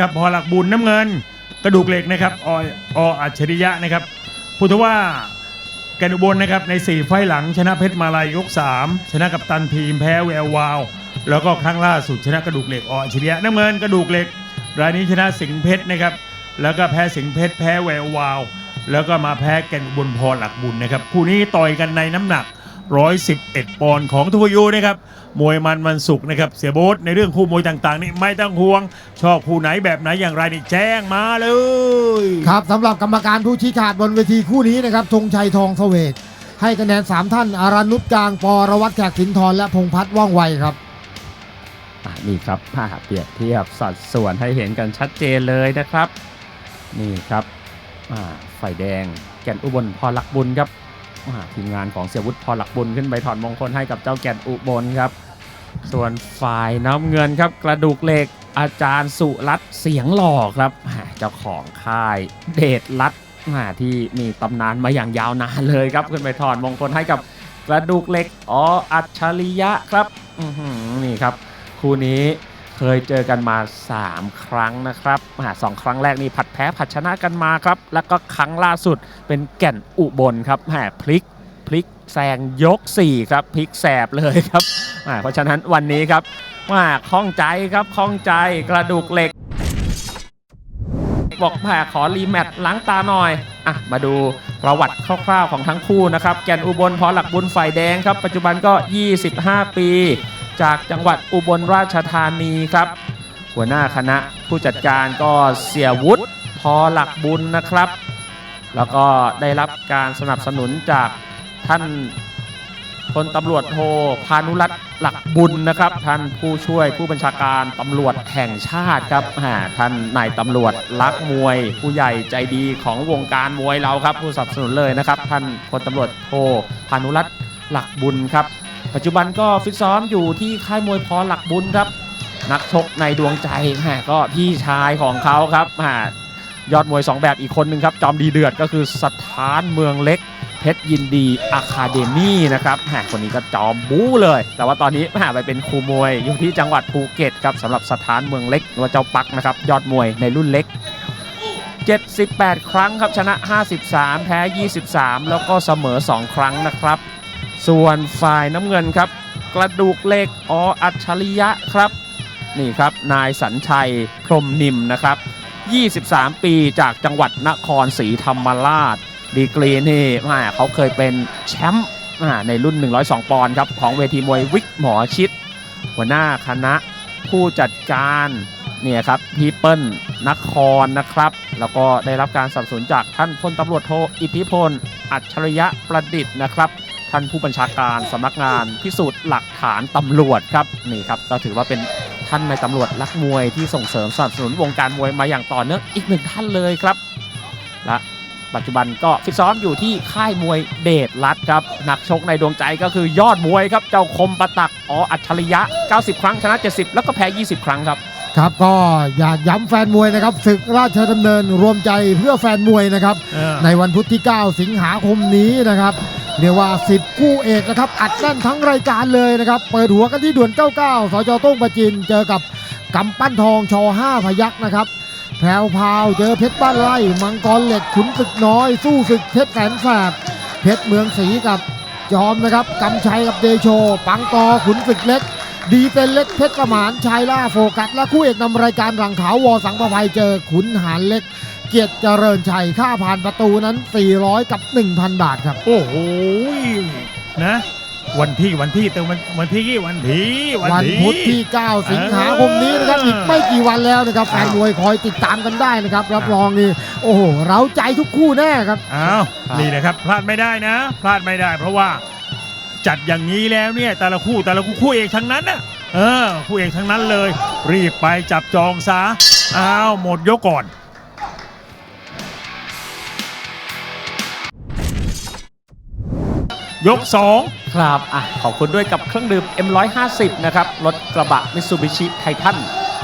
ครับพอหลักบุญน้ำเงิน กระดูกเหล็กนะครับอออัจฉริยะนะครับพูดถึงว่าแกนอุบลนะครับใน 4 ไฟล์หลังชนะเพชรมาลายยก 3 ชนะกับตันทีมแพ้แวววาว แล้วก็ครั้งล่าสุดชนะกระดูกเหล็กออัจฉริยะน้ำเงินกระดูกเหล็ก รายนี้ชนะสิงห์เพชรนะครับแล้วก็แพ้สิงห์เพชรแพ้แวววาว แล้วก็มาแพ้แกนอุบลพอหลักบุญนะครับคู่นี้ต่อยกันในน้ำหนัก 111 ปอนด์ของทุพยูนะครับ มวยมันวันศุกร์นะครับเสียโบ๊ทในเรื่องคู่มวยต่างๆ นี่ไม่ต้องห่วง ชอบคู่ไหนแบบไหนอย่างไรนี่แจ้งมาเลย ครับสำหรับกรรมการผู้ชี้ขาดบนเวทีคู่นี้นะครับธงชัยทองเสวตให้คะแนน 3 ท่านอารันุชกลางปอรวัตแขกสินทรและพงษ์พัฒน์ว่องไวครับอะนี่ครับภาพเปรียบเทียบสัดส่วนให้เห็นกันชัดเจนเลยนะครับ นี่ครับอ่าฝ่ายแดงแก่นอุบลพอหลักบุญครับอ่า ทีมงานของเสียวุฒิพอหลักบุญขึ้นไปถอดมงคลให้กับเจ้าแก่นอุบลครับ ส่วนฝ่ายน้ำเงินครับ กระดูกเหล็กอาจารย์สุรัตเสียงหล่อครับเจ้าของค่ายเดชรัตนที่มีตำนานมาอย่างยาวนานเลยครับ ขึ้นไปถอดมงคลให้กับกระดูกเหล็กอ๋ออัจฉริยะครับนี่ครับคู่นี้ เคยเจอกันมา 3 ครั้งนะครับอ่าสองครั้งแรกนี่ผัดแพ้ผัดชนะกันมาครับ แล้วก็ครั้งล่าสุดเป็นแก่นอุบลครับแหมพลิกพลิกแซงยก 4 ครับพลิกแสบเลยครับเพราะฉะนั้นวันนี้ครับว่าคล่องใจครับคล่องใจกระดูกเหล็ก บอกแหมขอรีแมตช์ล้างตาหน่อยอะมาดูประวัติคร่าวๆของทั้งคู่นะครับ แก่นอุบลพอหลักบุญฝ่ายแดงครับ ปัจจุบันก็ 25 ปี จากจังหวัดอุบลราชธานีครับ หัวหน้าคณะผู้จัดการก็เสียวุฒิพอหลักบุญนะครับ แล้วก็ได้รับการสนับสนุนจากท่านพลตำรวจโทพานุรัตน์หลักบุญนะครับ ท่านผู้ช่วยผู้บัญชาการตำรวจแห่งชาติครับท่านนายตำรวจรักมวย ผู้ใหญ่ใจดีของวงการมวยเราครับ ผู้สนับสนุนเลยนะครับ ท่านพลตำรวจโทพานุรัตน์หลักบุญครับ ปัจจุบันก็ฟิตซ้อมอยู่ที่ค่ายมวยพอหลักบุญครับ นักชกในดวงใจแหมก็พี่ชายของเขาครับแหมยอดมวย 2 แบบอีกคนหนึ่งครับ จอมดีเดือดก็คือสถานเมืองเล็ก เพชรยินดีอะคาเดมี่นะครับแหมคนนี้ก็จอมบู๊เลย แต่ว่าตอนนี้แหมไปเป็นครูมวยอยู่ที่จังหวัดภูเก็ตครับสำหรับสถานเมืองเล็กหรือว่าเจ้าปักนะครับยอดมวยในรุ่นเล็ก78 ครั้งครับชนะ 53 แพ้ 23 แล้วก็เสมอ 2 ครั้งนะครับ ส่วนฝ่ายน้ำเงินครับ กระดูกเหล็กออัจฉริยะครับ นี่ครับนายสัญชัยพรมนิมนะครับ 23 ปีจากจังหวัดนครศรีธรรมราช ดีกรีนี่ม่เขาเคยเป็นแชมป์ในรุ่น 102 ปอนด์ครับ ของเวทีมวยวิกหมอชิด หัวหน้าคณะผู้จัดการเนี่ยครับพีเปิลนครนะครับ แล้วก็ได้รับการสนับสนุนจากท่านพลตำรวจโทอิทธิพล อัจฉริยะประดิษฐ์นะครับ ท่านผู้บัญชาการสำนักงานพิสูจน์หลักฐานตำรวจครับนี่ครับก็ถือว่าเป็นท่านในตำรวจรักมวยที่ส่งเสริมสนับสนุนวงการมวยมาอย่างต่อเนื่องอีกหนึ่งท่านเลยครับและปัจจุบันก็ฟิตซ้อมอยู่ที่ค่ายมวยเดชรัฐครับนักชกในดวงใจก็คือยอดมวยครับเจ้าคมประตักอ๋ออัจฉริยะ 90 ครั้งชนะ 70 แล้วก็แพ้ 20 ครั้งครับครับก็อยากย้ำแฟนมวยนะครับศึกราชดำเนินรวมใจเพื่อแฟนมวยนะครับเออในวันพุธที่ 9 สิงหาคมนี้นะครับ เรียกว่า 10 คู่เอกนะครับ อัดแน่นทั้งรายการเลยนะครับ เปิดหัวกันที่ด่วน 99 สจโต้งประจิน เจอกับกำปั้นทองช5พยักนะครับ แพรวพาวเจอเพชรบ้านไร่มังกรเหล็กขุนศึกน้อย สู้ศึกเพชรแสนแสบเพชรเมืองศรีกับจอมนะครับกำชัยกับเดโช ปังตอขุนศึกเล็ก ดีเป็นเล็กเพชรสมานชายล่าโฟกัส และคู่เอกนำรายการรังขาววอสังประภัยเจอขุนหารเล็ก เกียรติเจริญชัยค่าผ่านประตูนั้น 400 กับ 1,000 บาทครับ โอ้โหนะ วันที่วันที่เติมวันวันที่วันที่วันพุธที่ 9 สิงหาคมนี้นะครับอีกไม่กี่วันแล้วนะครับแฟนมวยคอยติดตามกันได้นะครับ รับรองนี่โอ้โหเราใจทุกคู่แน่ครับอ้าวนี่นะครับ พลาดไม่ได้นะ พลาดไม่ได้ เพราะว่าจัดอย่างนี้แล้วเนี่ยแต่ละคู่แต่ละคู่คู่เอกทั้งนั้นน่ะเออคู่เอกทั้งนั้นเลย รีบไปจับจองซะอ้าวหมดยกก่อน ยกสองครับ อะ ขอบคุณด้วยกับเครื่องดื่ม M150 นะครับ รถกระบะมิ t ซูบิชิไททัน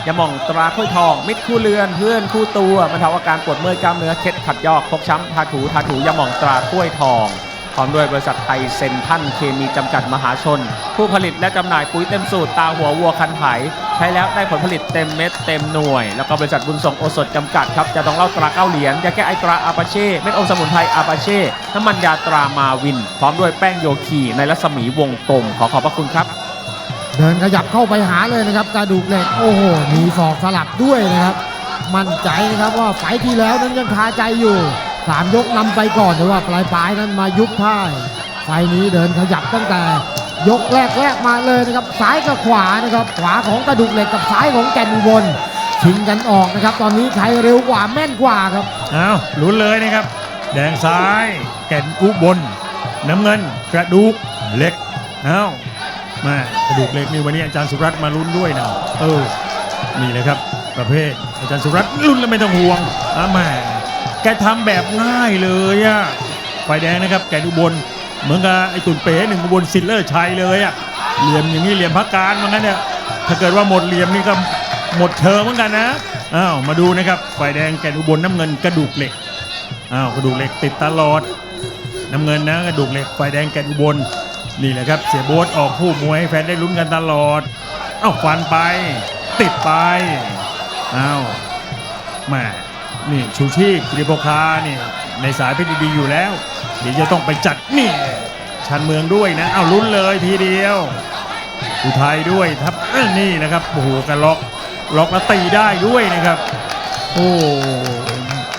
ยาหม่องตราถ้วยทอง มิตรคู่เรือน เพื่อนคู่ตัวบรรเทาอาการปวดเมื่อยกล้ามเนื้อ เคล็ดขัดยอกพกช้ำ ทาถู ทาถูยาหม่องตราถ้วยทองพร้อมด้วยบริษัทไทยเซนทันเคมีจำกัดมหาชน ผู้ผลิตและจำหน่ายปุ๋ยเต็มสูตรตาหัววัวคันไถ ใช้แล้วได้ผลผลิตเต็มเม็ดเต็มหน่วย แล้วก็บริษัทบุญส่งโอสถจำกัดครับ จะต้องเล่าตราเก้าเหรียญยาแก้ไอตราอาปาเช่เม็ดอมสมุนไพรอาปาเช่น้ำมันยาตรามาวิน พร้อมด้วยแป้งโยคีในรัศมีวงกลมขอขอบพระคุณครับเดินขยับเข้าไปหาเลยนะครับกระดูกเหล็กโอ้โหมีศอกสลับด้วยนะครับ มั่นใจนะครับว่าไฟที่แล้วนั้นยังคาใจอยู่สามยกนำไปก่อนแต่ว่าปลายปลายนั้นมายุบพ่ายไฟนี้เดินขยับตั้งแต่ ยกแรกแรกมาเลยนะครับซ้ายกับขวานะครับขวาของกระดูกเหล็กกับซ้ายของแก่นอุบลชิงกันออกนะครับ ตอนนี้ใครเร็วกว่าแม่นกว่าครับเอาลุ้นเลยนะครับ แดงซ้ายแก่นอุบลน้ำเงินกระดูกเหล็กเอามากระดูกเหล็กนี่วันนี้อาจารย์สุรัตน์มาลุ้นด้วยนะเออนี่เลยครับ ประเภทอาจารย์สุรัตน์ลุ้นแล้วไม่ต้องห่วงอ่าแม่แกทำแบบง่ายเลยอะฝ่ายแดงนะครับ แก่นอุบล เหมือนกับไอ้ตุนเป๋หนึ่งบลซิลเลอร์ชัยเลยอะเหลี่ยมอย่างนี้เหลี่ยมพักการเหมือนกันเนี่ยถ้าเกิดว่าหมดเหลี่ยมนี่ก็หมดเชิงเหมือนกันนะอ้าวมาดูนะครับฝ่ายแดงแก่นอุบลน้ำเงินกระดูกเหล็กอ้าวกระดูกเหล็กติดตลอด น้ำเงินนะกระดูกเหล็กไฟแดงแก่นอุบลนี่แหละครับเสียโบ๊ทออกผู้มวยให้แฟนได้ลุ้นกันตลอดอ้าวฟันไปติดไปอ้าวแมานี่ชูชีพกริโปคานี่ ในสายเพชรดีอยู่แล้วเดี๋ยวจะต้องไปจัดนี่ชันเมืองด้วยนะเอาลุ้นเลยทีเดียวอุทัยด้วยทับเอ้อนี่นะครับโอ้โหกันล็อกล็อกแล้วตีได้ด้วยนะครับโอ้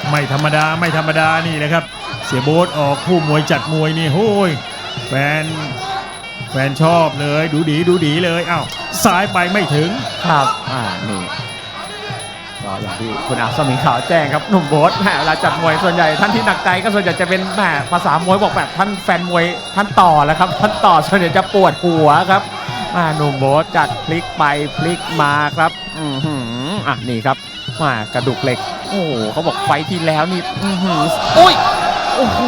ไม่ธรรมดาไม่ธรรมดานี่นะครับ เสียโบ๊ทออกคู่มวยจัดมวยนี่โอ้ยแฟนแฟนชอบเลยดูดีดูดีเลยอ้าวซ้ายไปไม่ถึงครับอ่านี่ ก็อย่างที่คุณอาสมิงขาวแจ้งครับหนุ่มโบ๊ทแหมเวลาจัดมวยส่วนใหญ่ท่านที่หนักใจก็ส่วนใหญ่จะเป็นแหมภาษามวยบอกแบบท่านแฟนมวยท่านต่อแล้วครับท่านต่อส่วนใหญ่จะปวดหัวครับอ่าหนุ่มโบ๊ทจัดพลิกไปพลิกมาครับอือหืออะนี่ครับมากระดูกเหล็ก โอ้โหเขาบอกไฟท์ที่แล้วนี่อือหือโอ้ยโอ้โห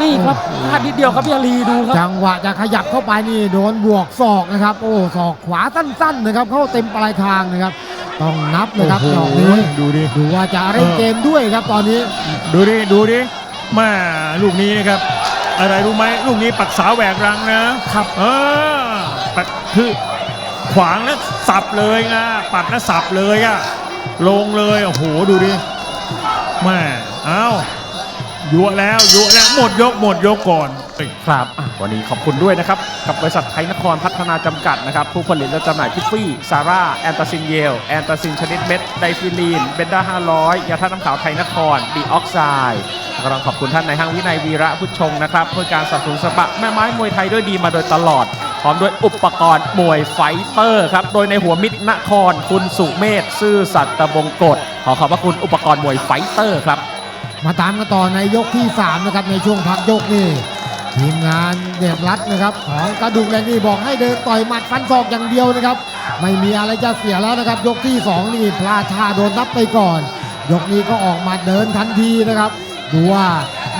นี่ครับพลาดนิดเดียวครับพี่อาลีดูครับจังหวะจะขยับเข้าไปนี่โดนบวกศอกนะครับ โอ้ศอกขวาสั้นๆนะครับ เข้าเต็มปลายคางนะครับ ต้องนับเลยครับโอ้ดโหอกนี้ดูดิดูว่าจะเล่นเกมด้วยครับตอนนี้ ดูดิดูดิแมาลูกนี้นะครับ อะไรรู้ไหมลูกนี้ปักสาวแหวกรังนะครับเออปักคือขวางแล้วสับเลยนะปัดแล้วสับเลยอะลงเลยโอ้โหดูดิแม่เอ้ายั่วแล้วยั่วแล้วหมดยกหมดยกก่อนเฮ้ย ครับ วันนี้ขอบคุณด้วยนะครับ กับบริษัทไทยนครพัฒนาจำกัดนะครับ ผู้ผลิตและจำหน่ายพิฟฟี่ ซาร่า แอนตาซินเยล แอนตาซินชนิดเม็ด ไดฟิลีน เบนด้า500 ยาธาตุน้ำขาวไทยนคร ดีออกไซด์ก็ต้องขอบคุณท่านในห้างวินัยวีระพุทธชงนะครับเพื่อการสนับสนุนสปะแม่ไม้มวยไทยด้วยดีมาโดยตลอด พร้อมด้วยอุปกรณ์มวยไฟเตอร์ครับ โดยในหัวมิตรนคร คุณสุเมธซื่อสัตย์ตะบงกฎขอขอบพระคุณอุปกรณ์มวยไฟเตอร์ครับ มาตามกันต่อในยกที่ 3 นะครับ ในช่วงพักยกนี่ ทีมงานเด็ดรัดนะครับของกระดูกแรงนี่บอกให้เดินต่อยหมัดฟันศอกอย่างเดียวนะครับ ไม่มีอะไรจะเสียแล้วนะครับ ยกที่ 2 นี่พลาดท่าโดนนับไปก่อน ยกนี้ก็ออกมาเดินทันทีนะครับ ดูว่า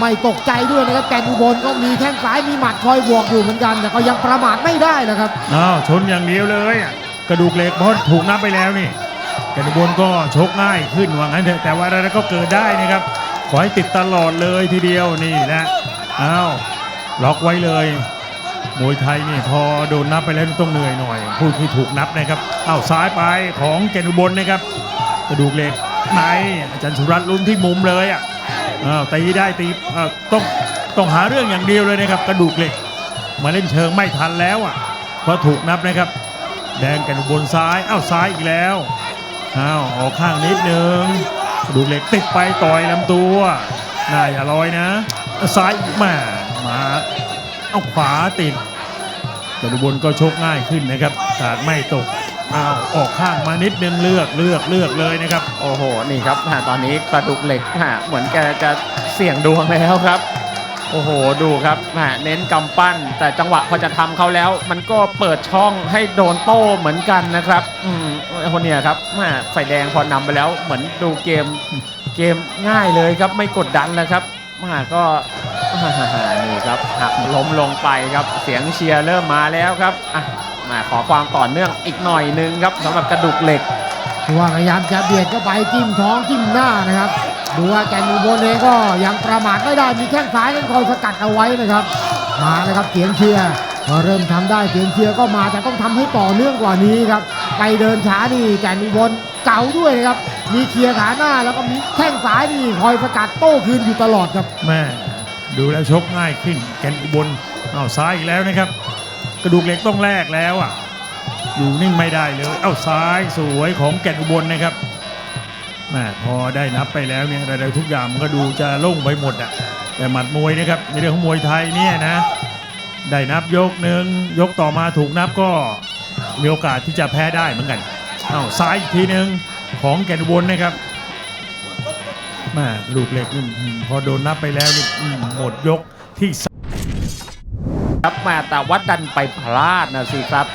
ไม่ตกใจด้วยนะครับแกนอุบลก็มีแข้งซ้ายมีหมัดคอยบวกอยู่เหมือนกัน แต่ก็ยังประมาทไม่ได้นะครับอ้าวชนอย่างเดียวเลยกระดูกเหล็กพราะถูกนับไปแล้วนี่กระดูกบนก็ชกง่ายขึ้นว่างั้นเถอะแต่ว่าอะไรก็เกิดได้นะครับขอให้ติดตลอดเลยทีเดียวนี่นะอ้าว ล็อกไว้เลยมวยไทยนี่พอโดนนับไปแล้วต้องเหนื่อยหน่อยผู้ที่ถูกนับนะครับอ้าวซ้ายไปของเกณฑุบลนะครับกระดูกเหล็กในอาจารย์สุรัตน์ลุ้นที่มุมเลยอะอ้าวตีได้ตีอ้าต้องต้องหาเรื่องอย่างเดียวเลยนะครับ กระดูกเหล็กมาเล่นเชิงไม่ทันแล้วอะเพราะถูกนับนะครับ แดงกันบนซ้ายอ้าวซ้ายอีกแล้วอ้าวออกข้างนิดนึงกระดูกเหล็กติดไปต่อยลำตัวน่าอย่าลอยนะซ้ายมามาาขวาติดกระดูกบก็ชกง่ายขึ้นนะครับขาดไม่ตกอ้าวออกข้างมานิดนึงเลือกเลือกเลือกเลยนะครับ โอ้โห นี่ครับตอนนี้กระดูกเหล็กเหมือนแกจะเสี่ยงดวงแล้วครับ โอ้โห ดูครับเน้นกำปั้น แต่จังหวะพอจะทำเขาแล้ว มันก็เปิดช่องให้โดนโต้เหมือนกันนะครับอืมคนเนี้ยครับอ่าไฟแดงพอนำไปแล้วเหมือนดูเกมเกมง่ายเลยครับไม่กดดันแล้วครับอ่าก็ นี่ครับหักล้มลงไปครับเสียงเชียร์เริ่มมาแล้วครับอะมาขอความต่อเนื่องอีกหน่อยนึงครับสำหรับกระดูกเหล็กว่าพยายามจะเบียดเข้าไปจิ้มท้องจิ้มหน้านะครับดูว่าแกนอุบลเองก็ยังประมาทไม่ได้มีแข้งซ้ายนั้นคอยสกัดเอาไว้นะครับ มาแล้วครับเสียงเชียร์พอเริ่มทำได้เสียงเชียร์ก็มาแต่ต้องทำให้ต่อเนื่องกว่านี้ครับ ไปเดินช้านี่แกนอุบลเก่าด้วยนะครับมีเคลียร์ขาหน้าแล้วก็มีแข้งซ้ายนี่คอยสกัดโต้คืนอยู่ตลอดครับแม่ ดูแล้วชกง่ายขึ้น แกนอุบลเอาซ้ายอีกแล้วนะครับ กระดูกเหล็กต้องแลกแล้วอะอยู่นิ่งไม่ได้เลย เอ้าซ้ายสวยของแกนอุบลนะครับแม่พอได้นับไปแล้วเนี่ยอะไรทุกอย่างมันก็ดูจะโล่งไปหมดอะแต่หมัดมวยนะครับในเรื่องของมวยไทยเนี่ยนะได้นับยกหนึ่งยกต่อมาถูกนับก็มีโอกาสที่จะแพ้ได้เหมือนกัน เอาซ้ายอีกทีหนึ่งของแกนอุบลนะครับ มาลูกเหล็กนี่อืมพอโดนนับไปแล้วนี่อืมหมดยกที่สามครับแมาแต่วัดดันไปพลาดนะสิครับ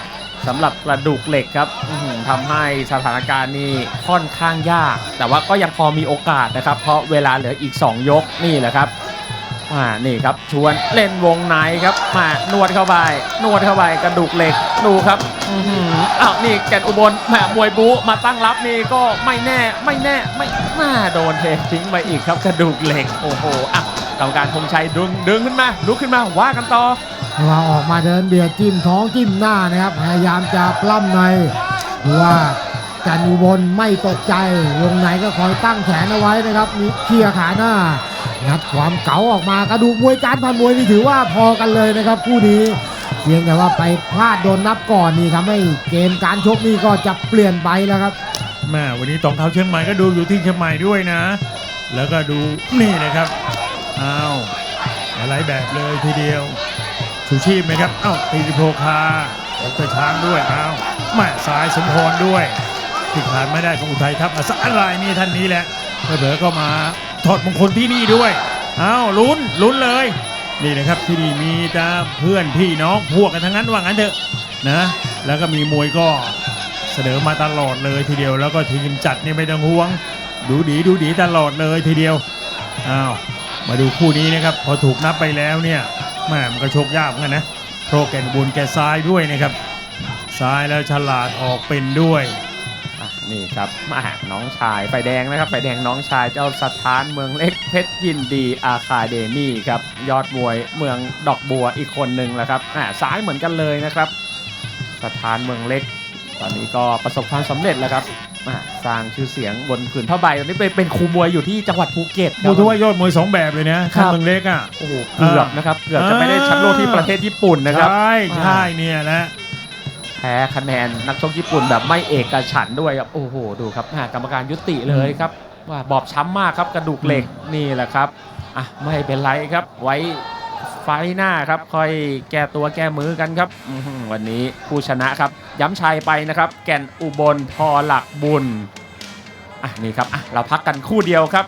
สำหรับกระดูกเหล็กครับอื้อหือทำให้สถานการณ์นี่ค่อนข้างยาก แต่ว่าก็ยังพอมีโอกาสนะครับ เพราะเวลาเหลืออีก 2 ยกนี่แหละครับ มานี่ครับชวนเล่นวงในครับมานวดเข้าไปนวดเข้าไปกระดูกเหล็กดูครับอื้ออ้าวนี่แกนอุบลแหมมวยบูมาตั้งรับนี่ก็ไม่แน่ไม่แน่ไม่น่าโดนเททิ้งไปอีกครับกระดูกเหล็กโอ้โหอะกรรมการธงชัยดึงดึงขึ้นมาลุกขึ้นมาว่ากันต่อว่าออกมาเดินเบียดจิ้มท้องจิ้มหน้านะครับพยายามจะปล้ำในดูว่าจันอุบลไม่ตกใจวงในก็คอยตั้งแขนเอาไว้นะครับมีเคลียร์ขาหน้า งัดความเก๋าออกมากระดูกมวยการพันมวยนี่ถือว่าพอกันเลยนะครับคู่นี้เพียงแต่ว่าไปพลาดโดนนับก่อนนี่ทำให้เกมการชกนี่ก็จะเปลี่ยนไปแล้วครับแม่วันนี้ตองเท้าเชียงใหม่ก็ดูอยู่ที่เชียงใหม่ด้วยนะ แล้วก็ดูนี่นะครับอ้าวอะไรแบบเลยทีเดียวชูชีพไหมครับอ้าวตีโพคาดรช้างด้วยอ้าวแม่สายสมพรด้วยที่ขาดไม่ได้ของอุทัยทัพอสาลายนี่ท่านนี้แหละเผลอก็มา ถอดมงคลที่นี่ด้วยอ้าวลุ้นลุ้นเลย นี่นะครับที่นี่มีแต่เพื่อนพี่น้องพวกกันทั้งนั้นว่างั้นเถอะนะ แล้วก็มีมวยก็เสนอมาตลอดเลยทีเดียว แล้วก็ทีมจัดนี่ไม่ต้องห่วง ดูดีดูดีตลอดเลยทีเดียว อ้าว มาดูคู่นี้นะครับ พอถูกนับไปแล้วเนี่ยแม่มันก็โชคยากเหมือนกันนะโปรแกนบุญแกซ้ายด้วยนะครับ ซ้ายแล้วฉลาดออกเป็นด้วย นี่ครับมาน้องชายไฟแดงนะครับไฟแดงน้องชายเจ้าสถานเมืองเล็กเพชรยินดีอาคาเดมี่ครับยอดมวยเมืองดอกบัวอีกคนหนึ่งแหละครับอ่าซ้ายเหมือนกันเลยนะครับ สถานเมืองเล็ก ตอนนี้ก็ประสบความสำเร็จแล้วครับอ่าสร้างชื่อเสียงบนผืนผ้าใบตอนนี้เป็นเป็นครูมวยอยู่ที่จังหวัดภูเก็ตคดูรับทุกว่ายอดมวยสองแบบเลยนะครัข้าบเมืองเล็กอะโอ้โหเกือบนะครับเกือบจะไม่ได้แชมป์โลกที่ประเทศญี่ปุ่นนะครับใช่ใช่เนี่ยแหละแพ้คะแนนนักชกญี่ปุ่นแบบไม่เอกฉันด้วยครับ โอ้โห ดูครับอ่ากรรมการยุติเลยครับ ว่าบอบช้ำมากครับกระดูกเหล็กนี่แหละครับอะไม่เป็นไรครับ ไว้ไฟหน้าครับค่อยแก้ตัวแก้มือกันครับ วันนี้ผู้ชนะครับ ย้ำชัยไปนะครับ แก่นอุบลพอหลักบุญอะนี่ครับอะเราพักกันคู่เดียวครับ